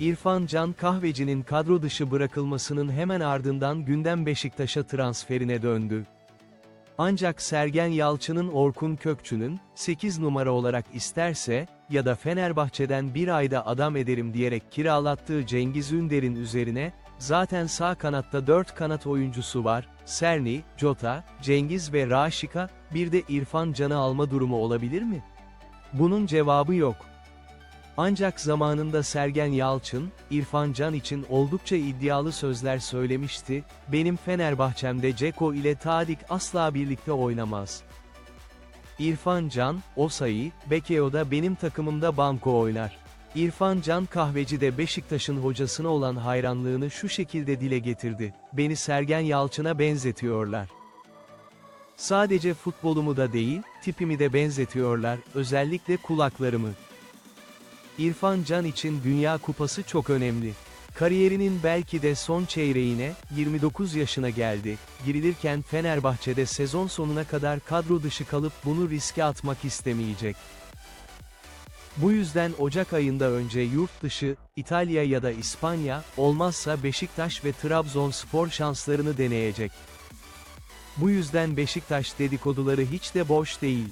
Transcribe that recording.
İrfan Can Kahveci'nin kadro dışı bırakılmasının hemen ardından gündem Beşiktaş'a transferine döndü. Ancak Sergen Yalçın'ın Orkun Kökçü'nün, 8 numara olarak isterse, ya da Fenerbahçe'den bir ayda adam ederim diyerek kiralattığı Cengiz Ünder'in üzerine, zaten sağ kanatta 4 kanat oyuncusu var, Serni, Jota, Cengiz ve Raşika, bir de İrfan Can'ı alma durumu olabilir mi? Bunun cevabı yok. Ancak zamanında Sergen Yalçın, İrfan Can için oldukça iddialı sözler söylemişti, benim Fenerbahçem'de Ceko ile Tadic asla birlikte oynamaz. İrfan Can, Osayi, Bekeo'da benim takımımda banko oynar. İrfan Can Kahveci de Beşiktaş'ın hocasına olan hayranlığını şu şekilde dile getirdi, beni Sergen Yalçın'a benzetiyorlar. Sadece futbolumu da değil, tipimi de benzetiyorlar, özellikle kulaklarımı. İrfan Can için Dünya Kupası çok önemli. Kariyerinin belki de son çeyreğine, 29 yaşına geldi, girilirken Fenerbahçe'de sezon sonuna kadar kadro dışı kalıp bunu riske atmak istemeyecek. Bu yüzden Ocak ayında önce yurt dışı, İtalya ya da İspanya, olmazsa Beşiktaş ve Trabzonspor şanslarını deneyecek. Bu yüzden Beşiktaş dedikoduları hiç de boş değil.